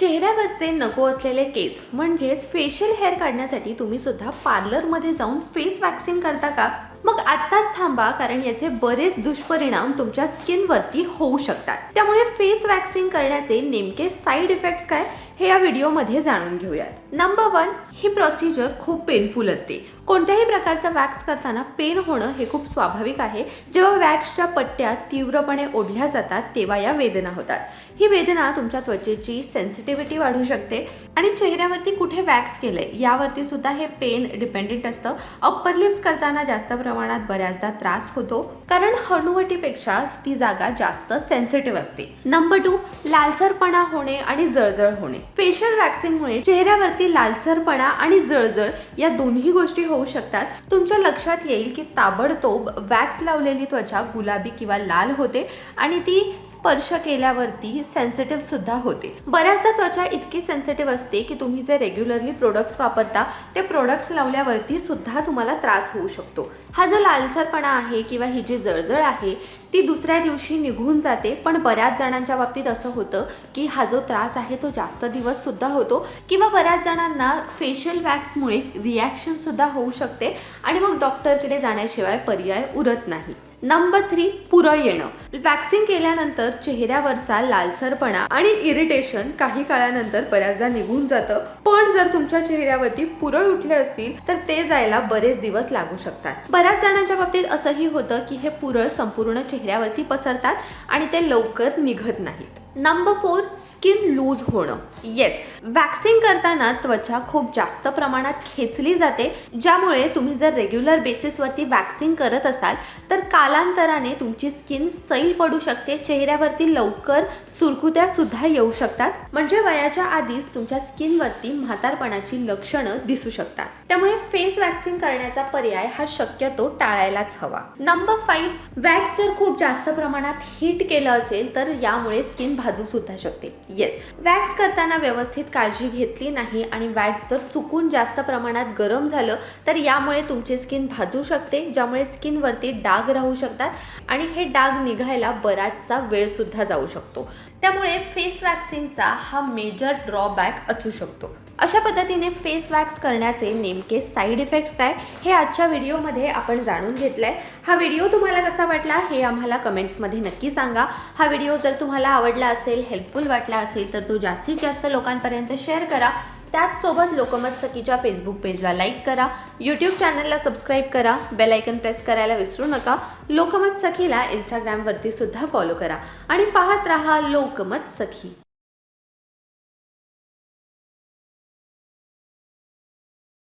चेहऱ्यावरचे नको असलेले केस म्हणजेच फेशियल हेअर काढण्यासाठी तुम्ही सुद्धा पार्लरमध्ये जाऊन फेस वॅक्सिंग करता का? मग आत्ताच थांबा कारण याचे बरेच दुष्परिणाम तुमच्या स्किनवरती होऊ शकतात. त्यामुळे फेस वॅक्सिंग करण्याचे नेमके साईड इफेक्ट्स काय हे या व्हिडिओमध्ये जाणून घेऊयात. नंबर वन ही प्रोसिजर खूप पेनफुल असते. कोणत्याही प्रकारचा वॅक्स करताना पेन होणं हे खूप स्वाभाविक आहे. जेव्हा वॅक्सच्या पट्ट्या तीव्रपणे ओढल्या जातात तेव्हा या वेदना होतात. ही वेदना तुमच्या त्वचेची सेन्सिटिव्हिटी वाढू शकते आणि चेहऱ्यावरती कुठे वॅक्स केलंय यावरती सुद्धा हे पेन डिपेंडेंट असतं. अप्पर लिप्स करताना जास्त प्रमाणात बऱ्याचदा त्रास होतो कारण हनुवटीपेक्षा ती जागा जास्त सेन्सिटिव्ह असते. नंबर टू लालसरपणा होणे आणि जळजळ होणे. फेशियल वॅक्सिंगमुळे चेहऱ्यावरती लालसरपणा आणि जळजळ या दोन्ही गोष्टी होऊ शकतात. तुमच्या लक्षात येईल की ताबडतोब वॅक्स लावलेली त्वचा गुलाबी किंवा लाल होते आणि ती स्पर्श केल्यावरती सेन्सिटिव्ह सुद्धा होते. बऱ्याचदा त्वचा इतकी सेन्सिटिव्ह असते की तुम्ही जे रेग्युलरली प्रोडक्ट्स वापरता ते प्रोडक्ट्स लावल्यावरती सुद्धा तुम्हाला त्रास होऊ शकतो. हा जो लालसरपणा आहे किंवा ही जी जळजळ आहे ती दुसऱ्या दिवशी निघून जाते. पण बऱ्याच जणांच्या बाबतीत असं होतं की हा जो त्रास आहे तो जास्त दिवस सुद्धा होतो किंवा बऱ्याच जणांना फेशियल वॅक्समुळे रिॲक्शनसुद्धा होऊ शकते. आणि मग डॉक्टरकडे जाण्याशिवाय पर्याय उरत नाही. नंबर थ्री पुरळ येणं. वॅक्सिंग केल्यानंतर चेहऱ्यावरचा लालसरपणा आणि इरिटेशन काही काळानंतर बऱ्याचदा निघून जातं. पण जर तुमच्या चेहऱ्यावरती पुरळ उठले असतील तर ते जायला बरेच दिवस लागू शकतात. बऱ्याच जणांच्या बाबतीत असंही होतं की हे पुरळ संपूर्ण चेहऱ्यावरती पसरतात आणि ते लवकर निघत नाहीत. नंबर फोर स्किन लूज होणं. येस वॅक्सिंग करताना त्वचा खूप जास्त प्रमाणात खेचली जाते ज्यामुळे तुम्ही जर रेग्युलर बेसिसवरती वॅक्सिंग करत असाल तर कालांतराने तुमची स्किन सैल पडू शकते चेहऱ्यावरती लवकर सुरकुत्या सुद्धा येऊ शकतात. म्हणजे वयाच्या आधीच तुमच्या स्किनवरती म्हातारपणाची लक्षणं दिसू शकतात. त्यामुळे फेस वॅक्सिंग करण्याचा पर्याय हा शक्यतो टाळायलाच हवा. नंबर फाईव्ह वॅक्स जर खूप जास्त प्रमाणात हीट केलं असेल तर यामुळे स्किन भाजू सुद्धा शकते. येस वॅक्स करताना व्यवस्थित काळजी घेतली नाही आणि वॅक्स जर चुकून जास्त प्रमाणात गरम झालं तर यामुळे तुमची स्किन भाजू शकते ज्यामुळे स्किनवरती डाग राहू शकतात आणि हे डाग निघायला बराचसा वेळ सुद्धा जाऊ शकतो. त्यामुळे फेस वॅक्सिंगचा हा मेजर ड्रॉबॅक असू शकतो. अशा पद्धतीने फेस वॅक्स करण्याचे नेमके साईड इफेक्ट्स काय हे आजच्या व्हिडिओमध्ये आपण जाणून घेतलंय. हा व्हिडिओ तुम्हाला कसा वाटला हे आम्हाला कमेंट्समध्ये नक्की सांगा. हा व्हिडिओ जर तुम्हाला आवडला असेल हेल्पफुल वाटला असेल तर तो जास्तीत जास्त लोकांपर्यंत शेअर करा. त्याचसोबत लोकमत सखीच्या फेसबुक पेजला लाईक करा. यूट्यूब चॅनलला सबस्क्राईब करा. बेल आयकन प्रेस करायला विसरू नका. लोकमत सखीला इंस्टाग्रामवरती सुद्धा फॉलो करा. आणि पाहत राहा लोकमत सखी